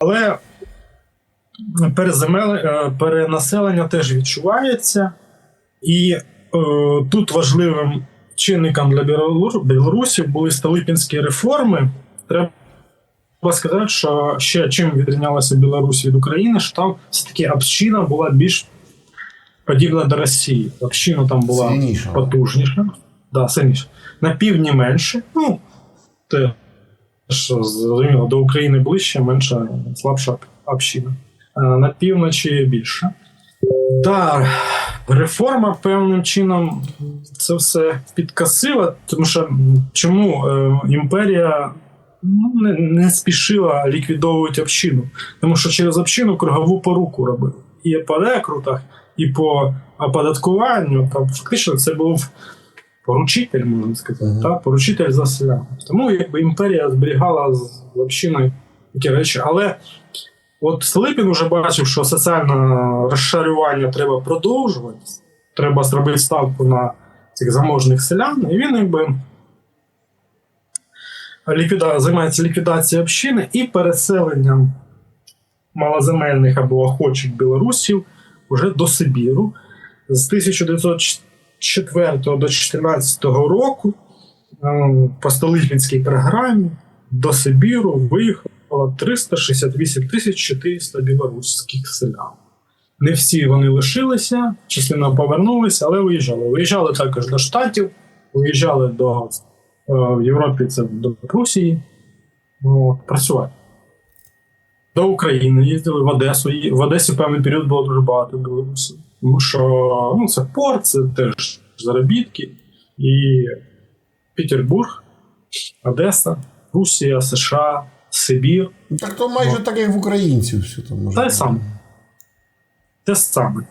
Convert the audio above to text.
Але е, перенаселення теж відчувається. І е, тут важливим чинником для Білору- Білорусі були Столипінські реформи. Треба сказати, що ще чим відрізнялася Білорусь від України, що там все-таки община була більш подібна до Росії. Община там була Сильніша. потужніша. Да. На півдні менше. Ну, те, що зрозуміло, до України ближче, менша, слабша община. На півночі більше. Да, реформа певним чином це все підкосила, тому що чому е, імперія ну, не, не спішила ліквідовувати общину? Тому що через общину кругову поруку робили. І по рекрутах, і по оподаткуванню. Там фактично це був поручитель, можна сказати, Мгм. та? поручитель за селян. Тому якби імперія зберігала з общиною такі речі. Але от Столипін вже бачив, що соціальне розшарювання треба продовжувати, треба зробити ставку на цих заможних селян, і він якби ліквіда... займається ліквідацією общини і переселенням малоземельних або охочих білорусів уже до Сибіру. З 1904 до 2014 року ем, по Столипінській програмі до Сибіру виїхало 368 тисяч 400 білоруських селян. Не всі вони лишилися, частина повернулися, але виїжджали. Виїжджали також до Штатів, виїжджали до е, в Європі це до Прусії. Працювати. До України їздили в Одесу. І В Одесі певний період було дуже багато білорусів. Тому що ну, це порт, це теж заробітки. І Петербург, Одеса, Русія, США, Сибір. Ну, так то майже так, як в українців все там може. Те саме. Те саме.